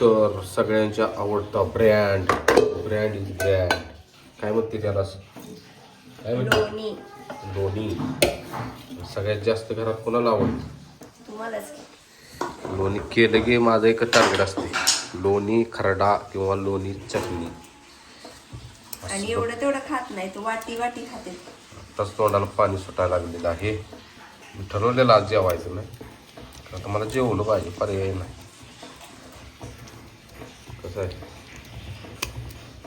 तर सगळ्यांच्या आवडता ब्रँड ब्रँड इज ब्रँड काय म्हणते त्याला? काय म्हणते? लोणी सगळ्यात जास्त घरात कोणाला आवडतं? लोणी. केलं की माझं एक टार्गेट असते. लोणी खरडा किंवा लोणी चटणी. आणि एवढं तेवढं खात नाही तो वाटी वाटी खाते. तोंडाला पाणी सुटायला लागलेलं आहे. मी ठरवलेलं आज जेवायचं नाही. आता मला जेवलं पाहिजे पर्याय नाही. आहे.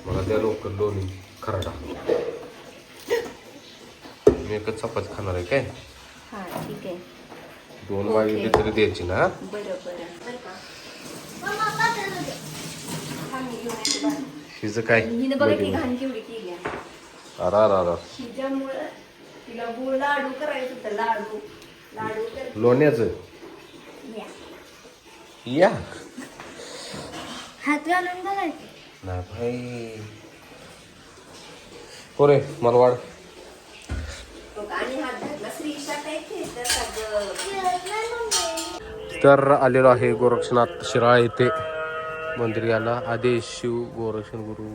मला द्या लवकर लोणी खरडा. मी एकच चपाती खाणार आहे काय? हा ठीक आहे. दोन. वाटी तरी द्यायची ना. हिचं काय. अरा अरा अरा. हिच्यामुळं तिला गोड लाडू करायचं होतं लाडू लाडू कर लोण्याचं या. या हात घालून बघायचं. नाही भाई. हो रे मला वाढ. बघ, आणि हात घातला श्रीशा काय खेळतं सगळं तर आलेलो आहे गोरक्षनाथ शिराळा येथे मंदिर याला आदेश शिव गोरक्षण गुरु.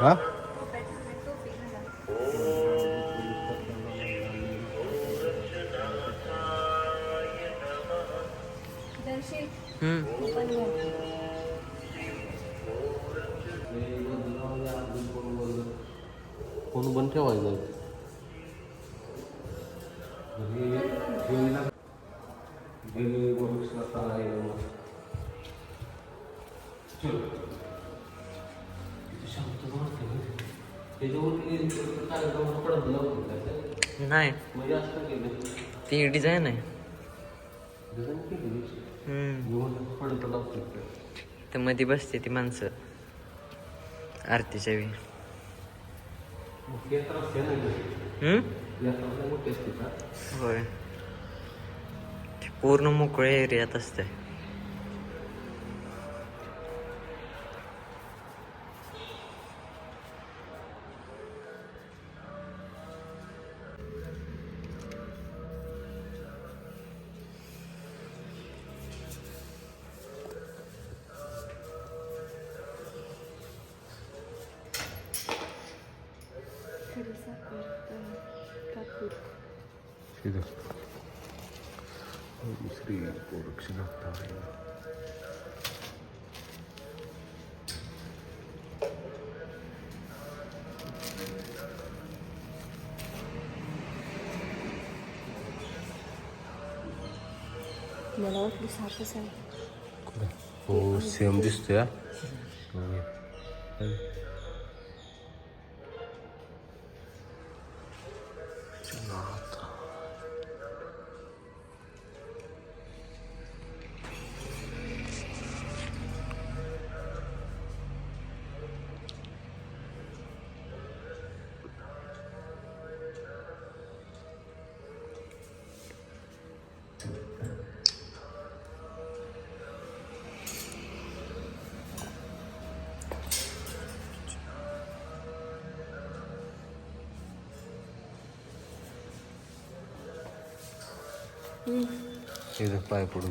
हा. फोन बंद ठेवायचं नाही ती डिझाईन आहे. तर मध्ये बसते ती माणसं. आरतीच्या वेळी? होय. ती पूर्ण मोकळ्या एरियात असते. मला वाटलं सापच आहे. हो सेम दिसतोय पाय पडून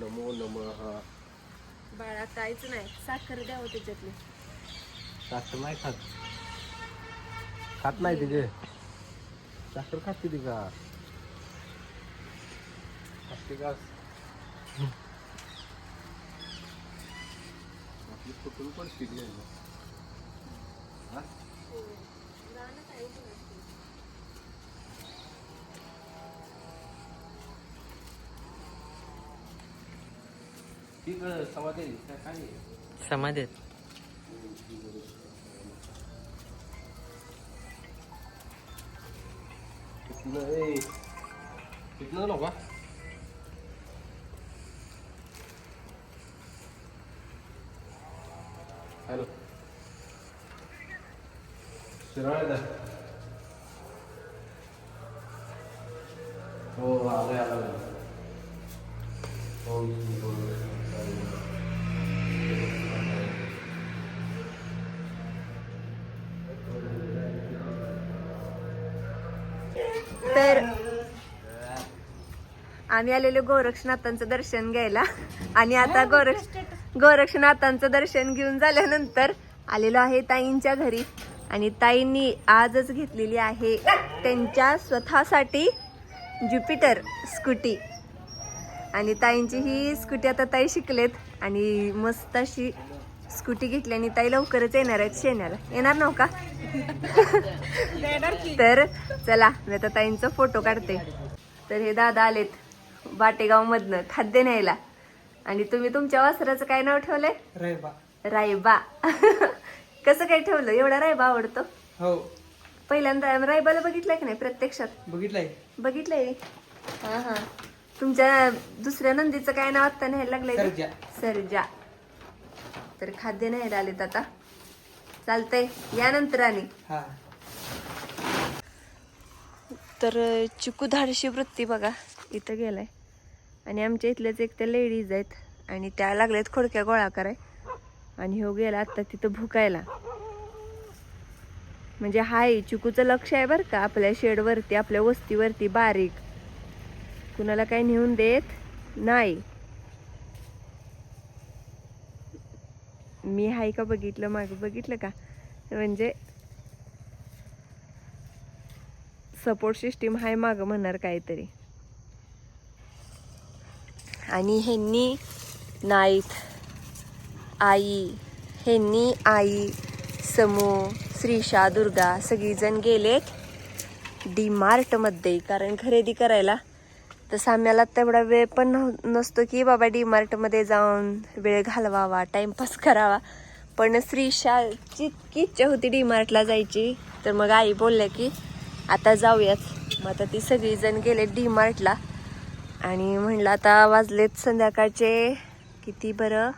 नमो नमः बाळा काहीच नाही. साखर द्यावं त्याच्यातली. साखर नाही खात. खात नाही तिथे. साखर खाते ती का? खाते का? आपली फुटून पण शिकले ठीक समाधी काय आहे? समाधीत तिथनं ए तिथनं नको हॅलो शिराळे दा हो आलं आलं हो आम्ही आलेलो गोरक्षनाथांचं दर्शन घ्यायला. आणि आता गोरक्ष गोरक्षनाथांचं दर्शन घेऊन झाल्यानंतर आलेलो आहे ताईंच्या घरी. आणि ताईंनी आजच घेतलेली आहे त्यांच्या स्वतःसाठी ज्युपिटर स्कूटी. आणि ताईंची ही स्कूटी आता ताई शिकलेत. आणि मस्त अशी स्कूटी घेतली आणि ताई लवकरच येणार आहेत शेण्याला. येणार नव्ह का. तर चला मी आता ताईंचा फोटो काढते. तर हे दादा आलेत. बाटेगाव मधनं खाद्य न्यायला. आणि तुम्ही तुमच्या वासराचं काय नाव ठेवलंय? रायबा कसं काय ठेवलं? एवढा रायबा आवडतो? हो. पहिल्यांदा रायबाला बघितलंय की नाही प्रत्यक्षात? बघितलंय. बघितलंय हा हा. तुमच्या दुसऱ्या नंदीचं काय नाव आता न्यायला लागलंय? सर्जा. सर्जा. तर खाद्य न्यायला आलेत आता. चालतंय. यानंतर आणि. हा. तर चिकू धाडशी वृत्ती बघा. इथं गेलाय. आणि आमच्या इथल्याच एक त्या लेडीज आहेत. आणि त्या लागल्यात खोडक्या गोळा कराय. आणि हो गेला आता तिथं भुकायला. म्हणजे हाय चिकूचं लक्ष आहे बरं का आपल्या शेडवरती आपल्या वस्तीवरती बारीक. कुणाला काही नेऊन देत नाही. मी हाय का बघितलं माग? बघितलं का? म्हणजे सपोर्ट सिस्टीम हाय माग म्हणणार काहीतरी. आणि ह्यांनी नाईत आई ह्यांनी आई समू श्रीशा दुर्गा सगळीजण गेलेत डी मार्टमध्ये. कारण खरेदी करायला. तसं आम्हाला तेवढा वेळ पण नव्ह- नसतो की बाबा डी मार्टमध्ये जाऊन वेळ घालवावा टाईमपास करावा. पण श्रीशाची इतकी इच्छा होती डी मार्टला जायची तर मग आई बोलल्या की आता जाऊयात. मग आता ती सगळीजण गेले डी मार्टला. आणि म्हणलं आता वाजलेत संध्याकाळचे किती बरं?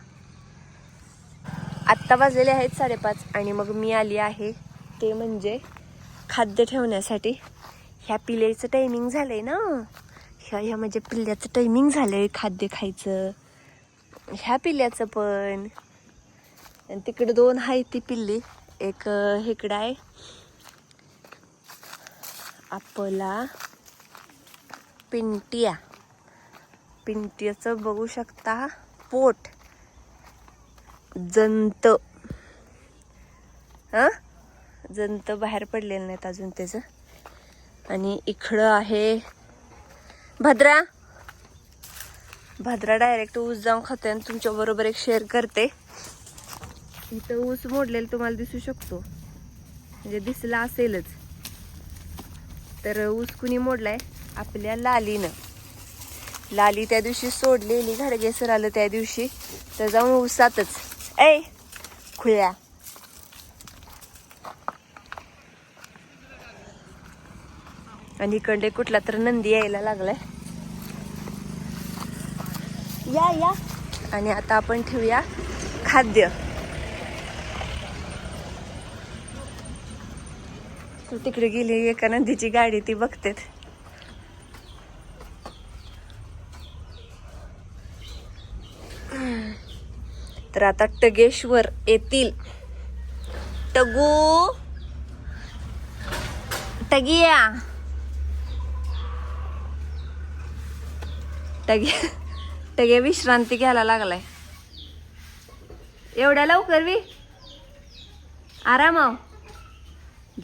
आत्ता वाजलेले आहेत साडेपाच आणि मग मी आली आहे ते म्हणजे खाद्य ठेवण्यासाठी. ह्या पिल्याचं टायमिंग आहे ना? ह्या ह्या म्हणजे पिल्ल्याचं टायमिंग आहे खाद्य खायचं. ह्या पिल्ल्याचं पण. आणि तिकडं दोन आहेत ती पिल्ली. एक हेकडं इकडं आहे. आपला पिंटिया. पिंट्याचं बघू शकता. पोट. जंत. हा? जंत बाहेर पडलेलं नाहीत अजून त्याचं. आणि इकडं आहे भद्रा. भद्रा डायरेक्ट ऊस जाऊन खाते आणि तुमच्या बरोबर एक शेअर करते. इथं ऊस मोडलेला तुम्हाला दिसू शकतो. म्हणजे दिसला असेलच. तर ऊस कुणी मोडलाय? आपल्या लालीनं. लाली त्या दिवशी सोडलेली घाडगे सर आलं त्या दिवशी. तर जाऊन उसातच. ऐ खुळ्या. आणि इकडे कुठला तर नंदी यायला लागलाय. या या. आणि आता आपण ठेवूया खाद्य. तू तिकडे गेली एका नंदीची गाडी ती बघतेत. तर आता टगेश्वर येतील. टगू. टगिया. टगे टगे विश्रांती घ्यायला लागलाय. एवढ्या लवकर वी आरामाव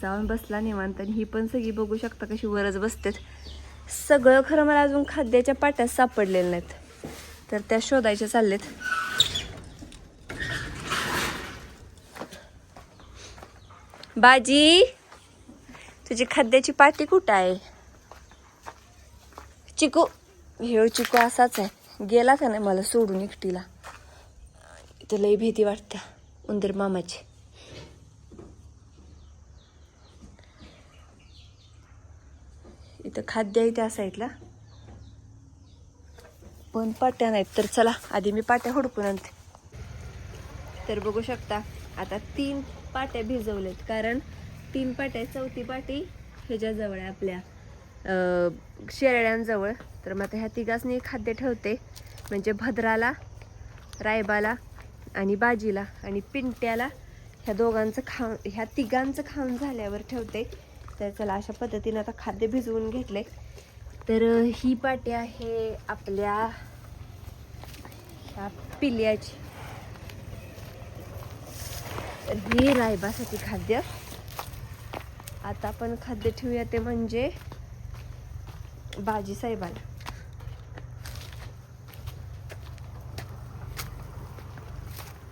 जाऊन बसला निवांत आणि ही पण सगळी बघू शकता कशी वरच बसतेत. सगळं खरं मला अजून खाद्याच्या पाट्यात सापडलेलं नाहीत. तर त्या शोधायच्या चाललेत. बाजी तुझी खाद्याची पाटी कुठं आहे? चिकू. हे चिकू असाच आहे. गेला का नाही मला सोडून एकटीला? इथं लई भीती वाटते. उंदीर मामाची. इथं खाद्य आहे त्या साईडला. पण पाट्या नाहीत. तर चला आधी मी पाट्या हुडकून आणते. तर बघू शकता आता तीन पाट्या भिजवलेत. कारण तीन पाट्या चौथी पाटी ह्याच्याजवळ आहे आपल्या शेरड्यांजवळ. तर मग आता ह्या तिघांनी खाद्य ठेवते. म्हणजे भद्राला रायबाला आणि बाजीला आणि पिंट्याला ह्या दोघांचं खाऊन ह्या तिघांचं खाऊन झाल्यावर ठेवते. तर चला अशा पद्धतीनं आता खाद्य भिजवून घेतले. तर ही पाटी आहे आपल्या ह्या पिल्याची. तर ही रायबासाठी खाद्य. आता आपण खाद्य ठेवूया ते म्हणजे बाजी साहेबाला.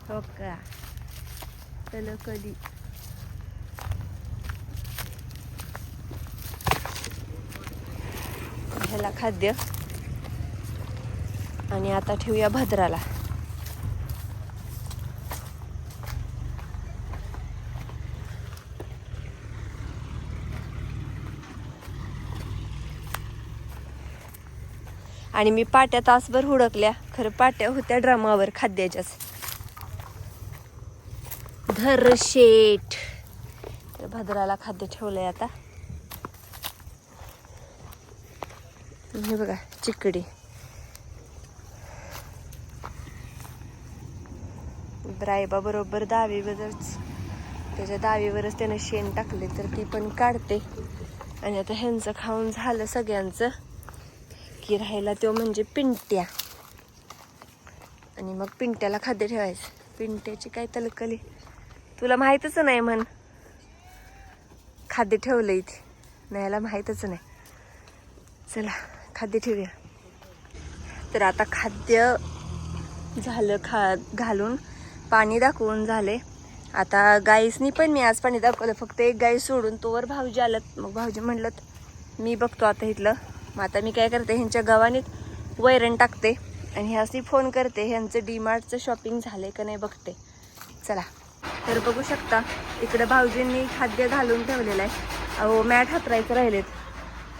हो का? चल कधी. ह्याला खाद्य. आणि आता ठेवूया भद्राला. आणि मी पाट्या तासभर हुडकल्या. खरं पाट्या होत्या ड्रमावर खाद्याच्याच. धर शेठ. भद्राला खाद्य ठेवलंय आता. हे बघा चिकडी. रायबा बरोबर दावीवरच त्याच्या दावीवरच त्यानं शेण टाकले तर ती पण काढते. आणि आता ह्यांचं खाऊन झालं सगळ्यांचं. की राहायला तो म्हणजे पिंट्या. आणि मग पिंट्याला खाद्य ठेवायचं. पिंट्याची काय तलकली? तुला माहीतच नाही म्हण. खाद्य ठेवलं इथे. नाहीला माहीतच नाही. चला खाद्य ठेवूया. तर आता खाद्य झालं खा घालून पाणी दाखवून झाले. आता गाईसनी पण मी आज पाणी दाखवलं. फक्त एक गाई सोडून तोवर भाऊजी आलं मग भाऊजी म्हणलं मी बघतो आता इथलं. मग आता मी काय करते ह्यांच्या गव्हाणीत वैरण टाकते आणि ह्यासनी फोन करते ह्यांचं डीमार्टचं शॉपिंग झालंय का नाही बघते. चला तर बघू शकता इकडं भाऊजींनी खाद्य घालून ठेवलेलं आहे. अहो मॅट हातरायचं राहिलेत.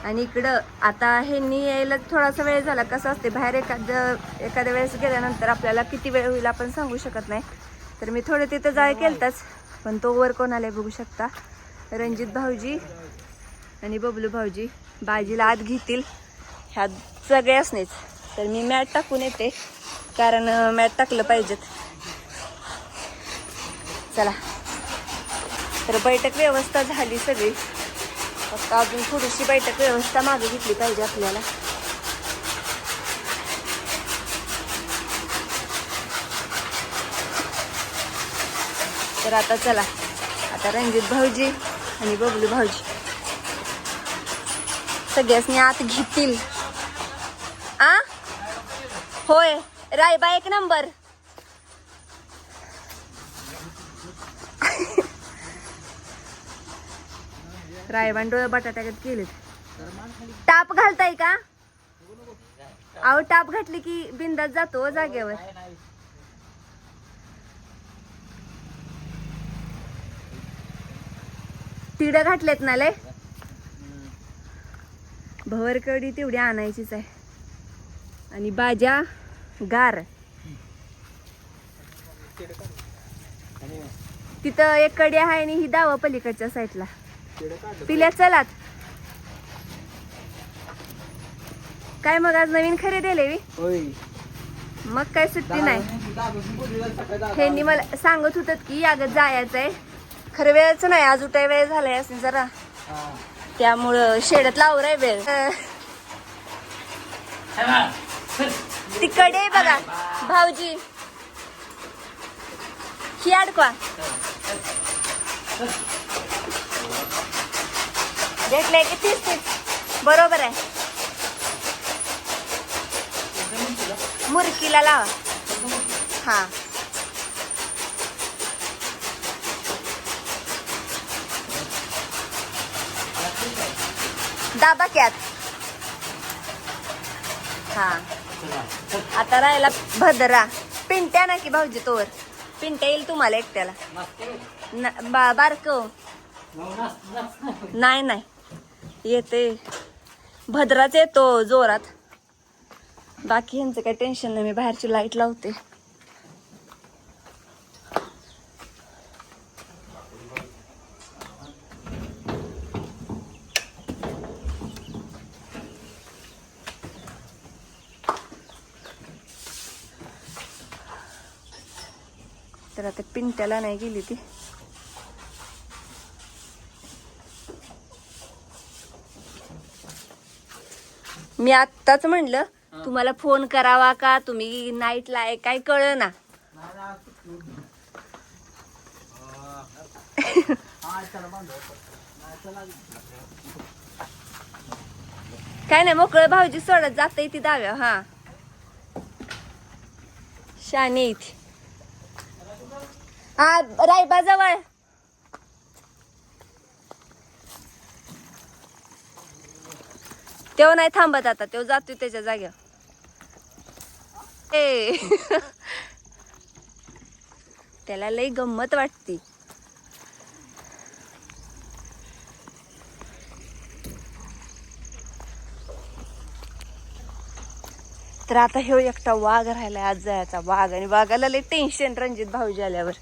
आणि इकडं आता ह्यांनी यायला थोडासा वेळ झाला कसं असते बाहेर एखादं एखाद्या वेळेस गेल्यानंतर आपल्याला किती वेळ होईल आपण सांगू शकत नाही. तर मी थोडं तिथं जाय केलताच पण तो वर कोण आलाय बघू शकता. रणजित भाऊजी आणि बबलू भाऊजी. बाजीला आत घेतील. ह्या सगळ्यासनीच. तर मी मॅट टाकून येते कारण मॅट टाकलं पाहिजेत. चला. तर बैठक व्यवस्था झाली सगळी. फक्त अजून थोडीशी बैठक व्यवस्था मागे घेतली पाहिजे आपल्याला. तर आता चला. आता रणजित भाऊजी आणि बबलू भाऊजी. सगळ्यासनी आत घेतील. आ? होय. रायबा एक नंबर. रायबान डोळे बटाट्यात केलेत. टाप घालताय का? अहो टाप घातली की बिंदात जातो हो जागेवर. तिड घातलेत ना लय? भवरकडी तेवढी आणायचीच आहे. आणि बाजा गार. तिथं एक कडी आहे आणि ही दावा पलीकडच्या साईडला. पिल्या चलात. काय मग आज नवीन खरेदी आले मग काय सुट्टी नाही. ह्यांनी मला सांगत होतात की अगं जायचंय. खरं वेळच नाही आज उठाय वेळ झालाय असेल जरा. त्यामुळं शेडत लावराय बेल. तिकडे बघा भाऊजी. ही अडकवा. भेटलंय की तीस तीस? बरोबर आहे. मुरकीला लावा. हा. दाबा क्यात हा. आता राहिला भद्रा. पिंट्या ना की भाऊजी तोवर. पिंट्या येईल तुम्हाला एकट्याला. न- बा बारक हो. नाही नाही. येते. भद्राच येतो जोरात. बाकी ह्यांचं काही टेन्शन नाही मी बाहेरची लाइट लावते तर आता पिंट्याला नाही गेली ती. मी आत्ताच म्हणलं तुम्हाला फोन करावा का? तुम्ही नाईटला आहे काय कळ ना काय नाही मोकळं भाऊजी सोडत जाता ती दाव्या हा. शानी इथे. हा रायबा जवळ. तेव्हा नाही थांबत आता तेव्हा जातोय त्याच्या जाग्यावर ए. त्याला लई गंमत वाटती. तर आता ह्यो एकटा वाघ राहिलाय आज जायचा वाघ. आणि वाघाला लई टेन्शन रणजित भाऊजी आल्यावर.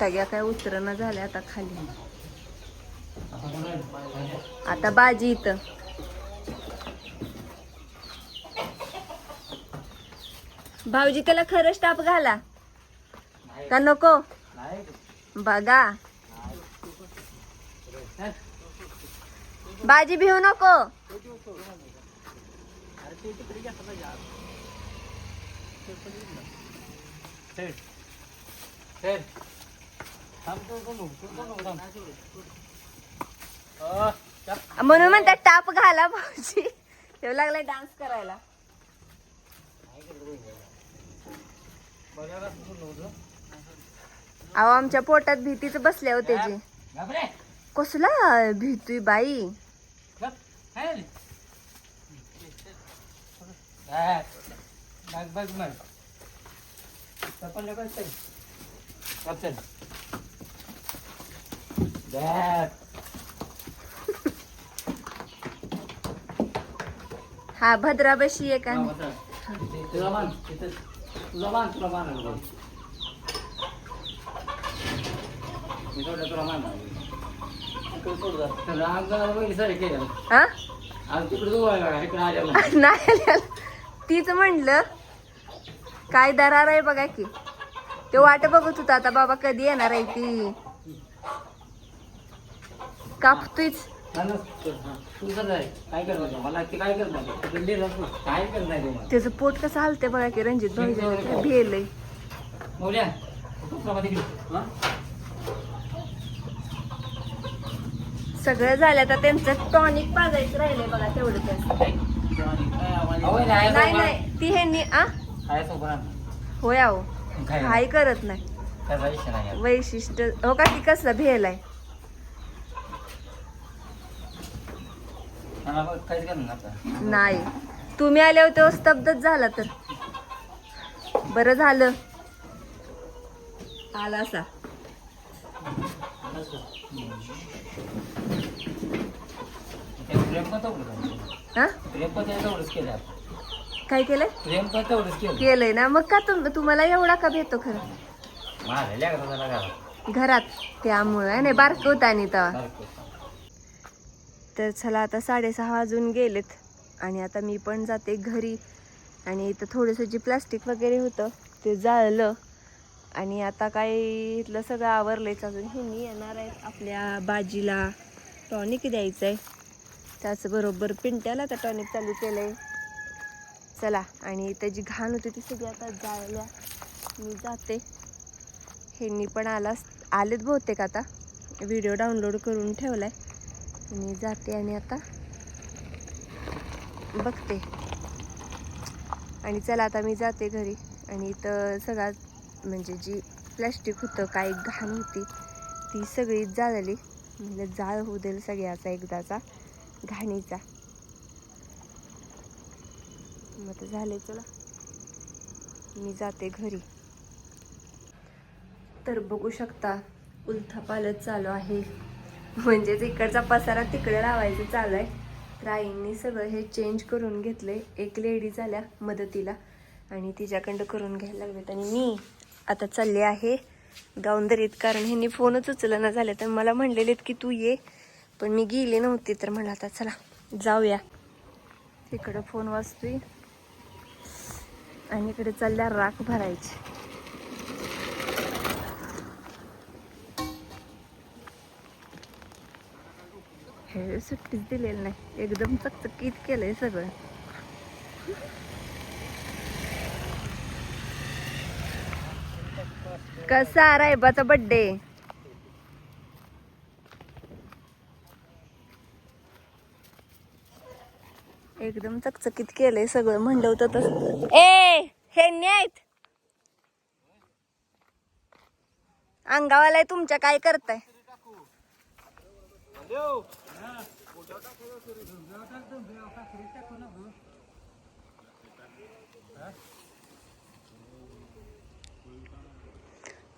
टग्या काय उतरणं झाल्या आता खाली. आता बाजी इथं. भाऊजी त्याला खरं स्टाप घाला. का नको? बघा. बाजी भिवू नको. म्हणून म्हणतात टाप घाला भाऊजी. तेव्हा लागलाय डान्स करायला. अहो आमच्या पोटात भीतीच बसल्या हो त्याची. कसला भीती बाई? हा भद्राबशी एक आणि तुला मान तुला मान तुला मान मी थोडं तुला मान आज वगैरे सर केलं हा तिकडे जवळ इकडे आल्या नाही. तीच म्हणलं काय दरार आहे बघा की. ते वाट बघत होता आता बाबा कधी येणार आहे ती कापतोयच तू सर काय करणार मला ते काय करणार दिल्ली काय करणार ते मला त्याचं पोट कसं हलते बघा की रणजित भाऊ हा? सगळं झालं तर त्यांचं टॉनिक पाजायचं राहिलंय बघा तेवढं नाही नाही ती ह्यांनी आ? होय आहो काय? हाय करत नाही. वैशिष्ट्य हो का ती कसलं भेलाय मला काहीच करणार आता नाही. तुम्ही आले होते स्तब्धच झाला तर. बरं झालं. आला असा. हा. काय केलंय? प्रेम पण तेवढंच केलं केलंय ना. मग का तुम तुम्हाला एवढा का भेटतो खरं. घरात. त्यामुळं नाही बारक होता आणि तेव्हा. तर चला आता साडेसहा वाजून गेलेत. आणि आता मी पण जाते घरी. आणि इथं थोडंसं जे प्लास्टिक वगैरे होतं ते जाळलं. आणि आता काय इथलं सगळं आवरलंच अजून. ह्यांनी येणार आहेत आपल्या बाजीला. टॉनिक द्यायचं आहे त्याचबरोबर पिंट्याला आता टॉनिक चालू केलं आहे चला आणि इथं जी घाण होती ती सगळी आता जाळल्या. मी जाते. ह्यांनी पण आलास आलेत बहुतेक आता. व्हिडिओ डाउनलोड करून ठेवला आहे आणि जाते आणि आता बघते. आणि चला आता मी जाते घरी. आणि इथं सगळा म्हणजे जी प्लॅस्टिक होतं काय घाण होती ती सगळी जाळली. म्हणजे जाळ होऊ देईल सगळ्याचा एकदाचा घाणीचा. मग तर झाले चला. मी जाते घरी. तर बघू शकता उलथापालत चालू आहे. म्हणजेच इकडचा पसारा तिकडे लावायचं चालू आहे तर आईंनी सगळं हे चेंज करून घेतलंय. एक लेडी झाल्या मदतीला आणि तिच्याकडं करून घ्यायला लागलेत. आणि मी आता चालले आहे गावंदरीत. कारण ह्यांनी फोनच उचलना झाले तर मला म्हणलेलेत की तू ये. पण मी गेले नव्हते तर म्हणलं आता चला जाऊया. इकडं फोन वाजतोय. आणि इकडे चालल्या राख भरायची. हे सुट्टीच दिलेली नाही. एकदम चकचकीत केलंय सगळं. कसा रायबाचा बड्डे एकदम चकचकीत केलंय सगळं. म्हणलं होतं ए हे न्यायत अंगावाला तुमच्या काय करताय?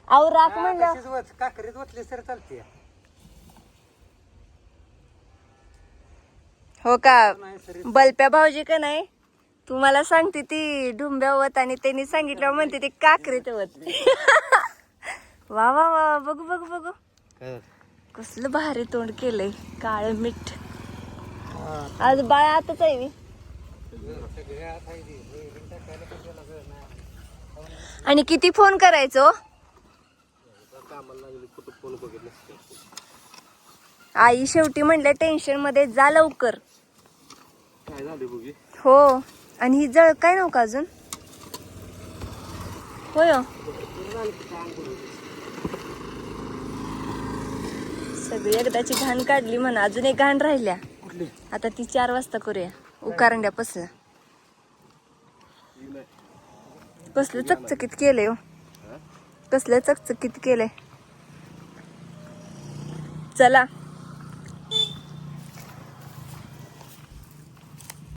अहो राख म्हणलं. काकरीत वतली सर चालते हो का? बलप्या भाऊजी का नाही? तुम्हाला सांगते ती डुंब्यावत आणि त्यांनी सांगितलं म्हणते ती काकरीत वत. वा वा वा बघू बघू बघू. कसलं भारी तोंड केलंय. काळ मीठ. आज बाळ आताच आहे मी. आणि किती फोन करायचो हो? आई शेवटी म्हणलं टेन्शनमध्ये जा लवकर. हो. आणि ही जळ काय नव्हतं अजून? होय हो. सगळी एकदाची घाण काढली म्हणा अजून एक घाण राहिल्या. आता ती चार वाजता करूया. उकारंड्यापासून. कसलं चकचकीत केलंय हो. कसलं चकचकीत केलंय. चला.